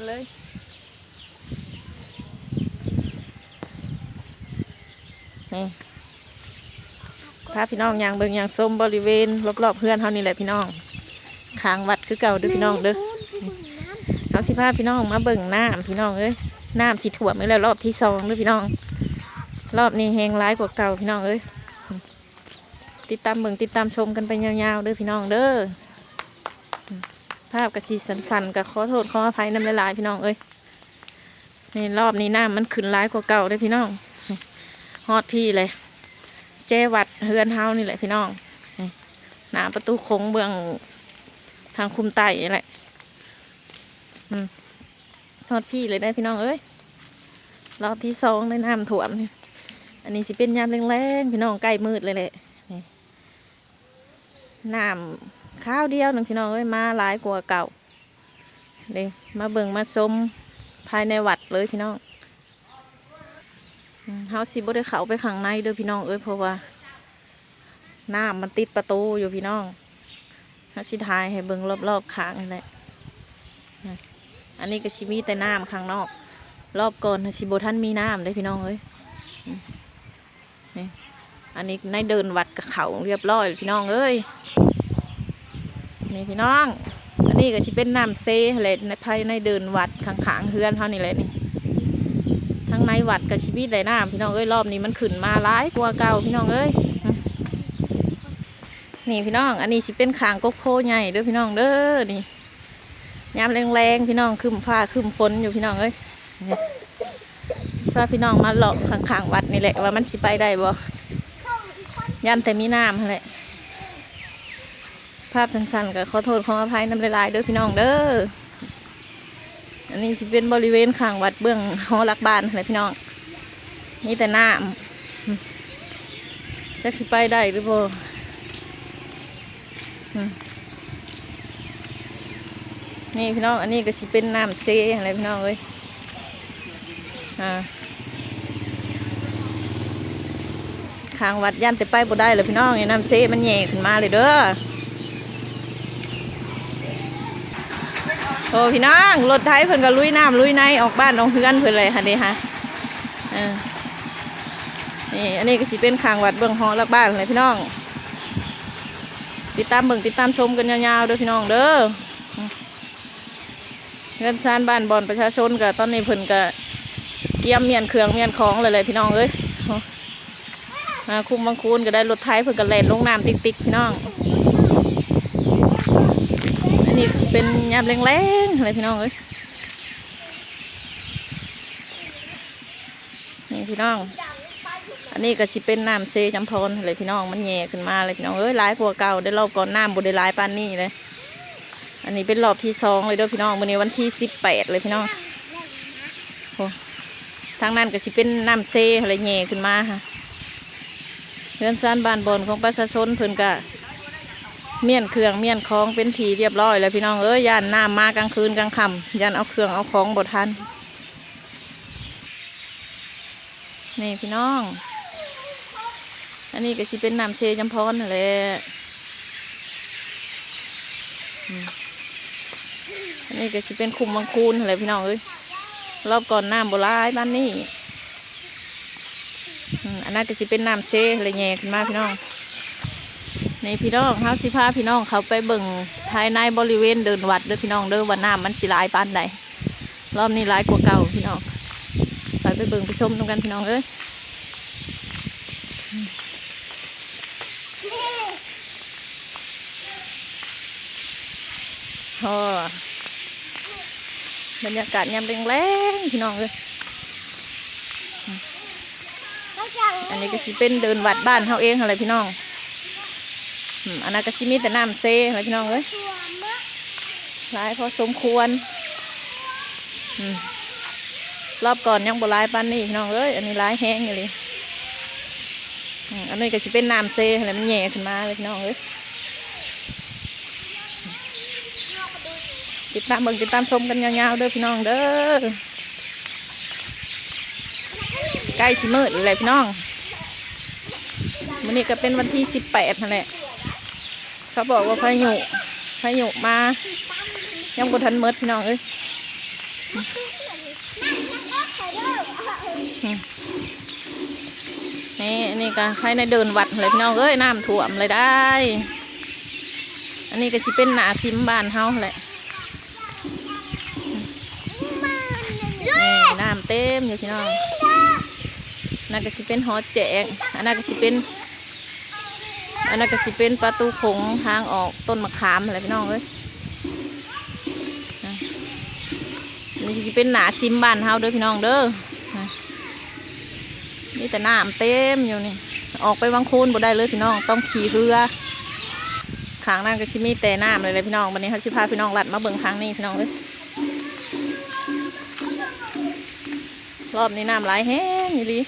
กันเลย นี่พาพี่น้องยางเบิ่งยางส้มบริเวณรอบๆเพื่อนเท่านี้แหละพี่น้องคางวัดคือเก่าเด้อพี่น้องเด้อเอาสิพาพี่น้องมาเบิ่งน้ำพี่น้องเอ้ยน้ำสิถ่วมอีกแล้วรอบที่สองเด้วยพี่น้อง รอบนี้แหงร้ายกว่าเก่าพี่น้องเอ้ยติดตามเบิ่งติดตามชมกันไปยาวๆเด้อพี่น้องเด้อ ภาพกระสีสันๆกับขอโทษขออภัยน้ำลายๆพี่น้องเอ้ยในรอบนี้น้ำมันขึ้นร้ายกว่าเก่าเด้อพี่น้องฮอดพี่เลย เจวัดเฮือนเฮานี่แหละพี่น้องหน้าประตูโค้งเบื้องทางคุมไต่นี่แหละทอดพี่เลยได้พี่น้องเอ้ยรอบที่สองในน้ำถ่วมเนี่ยอันนี้สิเป็นยามแรงๆพี่น้องใกล้มืดเลยแหละนี่น้ำ ข้าวเดียวหนึ่งพี่น้องเอ้ยมาหลายกว่าเก่าเลยมาเบิ่งมาชมภายในวัดเลยพี่น้องเฮาสิบ่ได้เข้าไปข้างในเด้อพี่น้องเอ้ยเพราะว่าน้ำมันติดประตูอยู่พี่น้องเฮาสิถ่ายให้เบิ่งรอบๆข้างนี่แหละอันนี้ก็ชิมีแต่น้ำข้างนอก รอบก่อนน่ะชิโบท่านมีน้ำเลยพี่น้องเอ้ยนี่อันนี้ในเดินวัดกับเขาเรียบร้อยพี่น้องเอ้ย นี่พี่น้อง อันนี้ก็ชิเป็นน้ำเซเลยในภายในเดินวัดข้างๆเฮือนเท่านี้แหละนี่ทั้งในวัดกับชีวิตได้น้ำพี่น้องเอ้ยรอบนี้มันขึ้นมาร้ายกว่าเก่าพี่น้องเอ้ยนี่พี่น้อง อันนี้ชิเป็นขางกกโคใหญ่เด้อพี่น้องเด้อนี่ยามแรงๆพี่น้องคืมฟ้าคืมฝนอยู่พี่น้องเอ้ยนี่พาพี่น้องมาเลาะข้างๆวัดนี่แหละว่ามันสิไปได้บ่ยันแต่มีน้ำหั่นแหละ ภาพสั้นๆก็ขอโทษขออภัยน้ำลายๆเด้อพี่น้องเด้อ อันนี้สิเป็นบริเวณข้างวัดเบื้องหอหลักบ้านอะไรพี่น้องมีแต่น้ำจักสิไปได้หรือบ่นี่พี่น้อง อันนี้ก็สิเป็นน้ำเซอะไรพี่น้องเอ้ยอ่าข้างวัดย่านแต่ไปบ่ได้เลยพี่น้องไอ้น้ำเซมันแย่ขึ้นมาเลยเด้อ โอ้พี่น้องรถไถเพิ่นก็ลุยน้ำลุยในออกบ้านออกเฮือนเพิ่นเลยค่ะนี่ฮะนี่อันนี้ก็สิเป็นข้างวัดเบื้องหอลักบ้านเลยพี่น้อง ติดตามเบิ่งติดตามชมกันยาวๆเด้อพี่น้องเด้อเงินซานบ้านบอนประชาชนกับตอนนี้เพิ่นก็เกี่ยมเมียนเครื่องเมียนของเลยเลยพี่น้องเอ้ยมาคุ้มบางคูนก็ได้รถไถเพิ่นก็แล่นลงน้ำติ๊กๆพี่น้อง นี้เป็นยามแรงๆอะไรพี่น้องเอ้ยนี่พี่น้อง อันนี้ก็สิเป็นน้ำเซจำพรอะไรพี่น้องมันแย่ขึ้นมาเลยพี่น้องเอ้ยร้ายกว่าเก่าได้รอบก่อนน้ำบ่ได้ร้ายปานนี้เลย อันนี้เป็นรอบที่สองเลยเด้วยพี่น้องวันนี้วันที่สิบแปดเลยพี่น้องโอ้ทางนั้นก็สิเป็นน้ำเซอะไรเง่ขึ้นมาค่ะเรือนซ่านบ้านบนของประชาชนเพิ่นก็ เมียนเครื่องเมียนของเป็นทีเรียบร้อยแล้วพี่น้องเอ้ยย่านน้ำมากลางคืนกลางค่ำย่านเอาเครื่องเอาของบดทัน นี่พี่น้อง อันนี้ก็สิเป็นน้ำเชจำพรนั่นแหละอันนี้ก็สิเป็นคุมบางคูนอะไรพี่น้องเอ้ยรอบก่อนน้ำโบราณบ้านนี้อันนั้นก็สิเป็นน้ำเชอะไรแง่ขึ้นมาพี่น้อง ในพี่น้องเฮาสิพาพี่น้องเขาไปเบิ่งภายในบริเวณเดินวัดเด้อพี่น้องเด้อว่าน้ำมันสิหลายปานใดรอบนี้หลายกว่าเก่าพี่น้องไปไปเบิ่งไปชมตรงกันพี่น้องเอ้ยโอ้บรรยากาศยามแรงๆพี่น้องเลยอันนี้ก็สิเป็นเดินวัดบ้านเขาเองอะไรพี่น้อง อันนั้นก็ชิมีแต่น้ำเซอะไรพี่น้องเลยลายพอสมควรรอบก่อนยังบ่หลายปานนี้พี่น้องเอ้ยอันนี้ลายแห้งอยู่เลยอันนี้ก็สิเป็นน้ำเซ่อะไรมันแย่ขึ้นมาเลยพี่น้องเอ้ยติดตามเบิ่งติดตามชมกันยาวๆเด้อพี่น้องเด้อใกล้ชิมืดเลยพี่น้องวันนี้ก็เป็นวันที่สิบแปดนั่นแหละ เขาบอกว่าพายุพายุมายังบ่ทันเมดพี่น้องเอ้ยนี่อันนี่ก็ใครในเดินวัดเลยพี่น้องเอ้ยน้ำท่วมเลยได้ อันนี้ก็สิเป็นหนาซิมบานเฮาแหละน้ำเต็มอยู่พี่น้องนั่นก็สิเป็นหอแจกอันนั้นก็สิเป็น อันนั้นก็สิเป็นประตูโขงทางออกต้นมะขามอะไรพี่น้องเอ้ยนี่สิเป็นหนาซิมบ้านเฮาเด้อพี่น้องเด้อนี่แต่น้ำเต็มอยู่นี่ ออกไปวังคูนบ่ได้เลยพี่น้อง ต้องขี่เรือขางนั่นก็ชิมีแต่น้ำเลยเลยพี่น้องวันนี้เขาชิพาพี่น้องลัดมาเบิ่งครั้งนี้พี่น้องเลยรอบนี้น้ำไหลแห้งอีหลี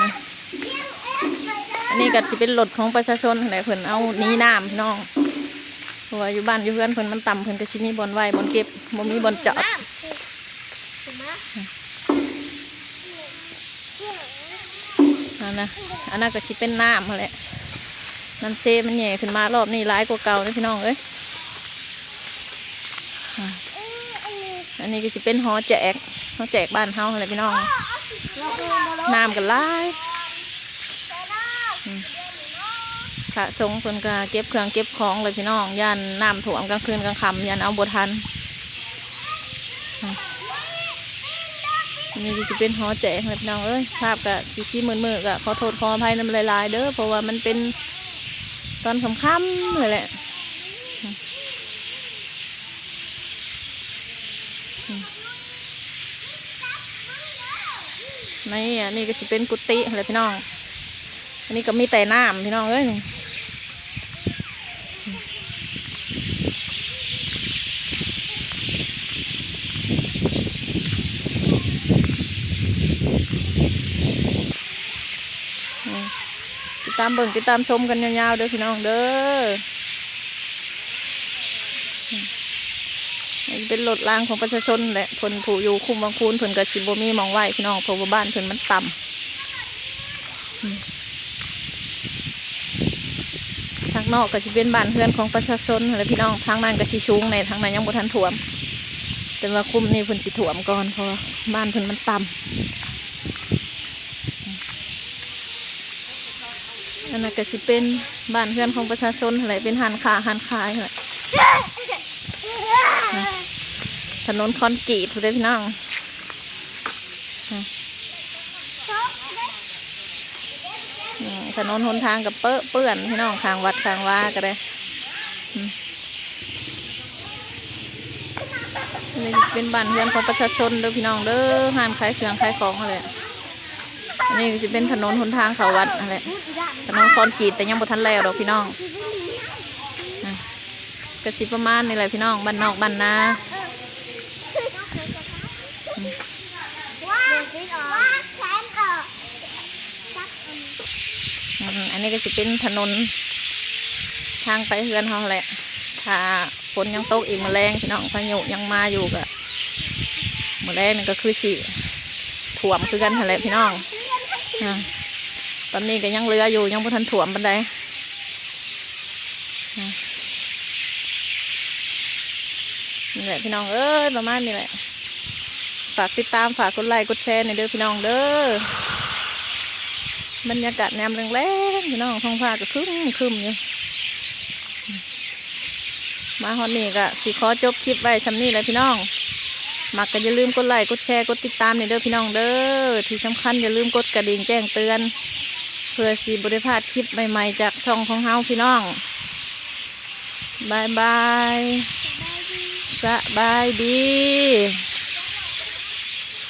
นะ อันนี้ก็จะเป็นรถของประชาชนไหนเพิ่นเอาหนี้น้ำพี่น้องเพราะว่าอยู่บ้านอยู่เพื่อนเพิ่นมันต่ำเพิ่นก็ชิมีบอลไว้บอลเก็บบ่มีบอลจอดอันนะอันนั้นก็ชิเป็นน้ำมาแหละน้ำเซมันแหย่ขึ้นมารอบนี้ร้ายกว่าเก่านะพี่น้องเอ้ยอันนี้ก็ชิเป็นหอแจกหอแจกบ้านเฮาอะไรพี่น้องน้ำกันร้าย อืมค่ะสงเพิ่นก็เก็บเครื่องเก็บของเลยพี่น้องยันน้ำถ่วมกลางคืนกลางค่ำยันเอาบทันนี่จะเป็นหอแจกเลยพี่น้องเอ้ยภาพกับซีซีมือมือก็ขอโทษขออภัยน้ำลายๆเด้อเพราะว่ามันเป็นตอนค่ำๆเลยแหละนี่อันนี้ก็จะเป็นกุฏิอะไรพี่น้อง อันนี้ก็มีแต่น้ำพี่น้องเอ้ยนี่นี่ติดตามเบิ่งติดตามชมกันยาวๆเด้อพี่น้องเด้อเป็นรถรางของประชาชนแหละเพิ่นผู้อยู่คุมบางคูนเพิ่นกับชิบบมีมองไหวพี่น้องเพราะว่าบ้านเพิ่นมันต่ำอืมทาง นอกก็จะเป็นบ้านเพื่อนของประชาชนแหละพี่น้องทางนั้นก็ชิชุงในทางนั้นยังบ่ทันถ่วม แต่ว่าคุมนี่เพิ่นสิถ่วมก่อนเพราะบ้านเพิ่นมันต่ำอันนั้นก็สิเป็นบ้านเพื่อนของประชาชนอะไรเป็นหันขาหันขายอะไรถนนคอนกรีตทุกท่านพี่น้องอืม ถนนหนทางกับเปื้อเปื้อนพี่น้องทางวัดทางว่าก็ได้นี่เป็นบ้านเพื่อนของประชาชนเด้อพี่น้องเด้อห้านขายเครื่องขายของอะไรอันนี้จะเป็นถนนหนทางเขาวัดอะไรถนนคอนกรีตแต่ยังบ่ทันแล้วดอกพี่น้องกระสิประมาณนี่แหละพี่น้องบ้านนอกบ้านนา อันนี้ก็จะเป็นถนน ทางไปเฮือนเขาแหละ ถ้าฝนยังตกอีกมาแรงพี่น้องพายุยังมาอยู่กะมาแรงนี่ก็คือสิถ่วมคือกันแหละพี่น้องอตอนนี้ก็ยังเรืออยู่ยังบ่ทันถ่วมบันไดนี่แหละพี่น้องเอ้ยประมาณนี้แหละ ฝากติดตามฝากกดไลค์กดแชร์ในเด้อพี่น้องเด้อ บรรยากาศแนมแรงๆพี่น้องท้องฟ้าก็คึ้มคึมอยู่มาฮอนนี่ก็สิขอจบคลิปไว้ชำนี้เลยพี่น้องมักก็อย่าลืมกดไลค์กดแชร์กดติดตามในเด้อพี่น้องเด้อที่สำคัญอย่าลืมกดกระดิ่งแจ้งเตือน เพื่อสีบริพาดคลิปใหม่ๆจากช่องของเฮาพี่น้องบายบายสบายดี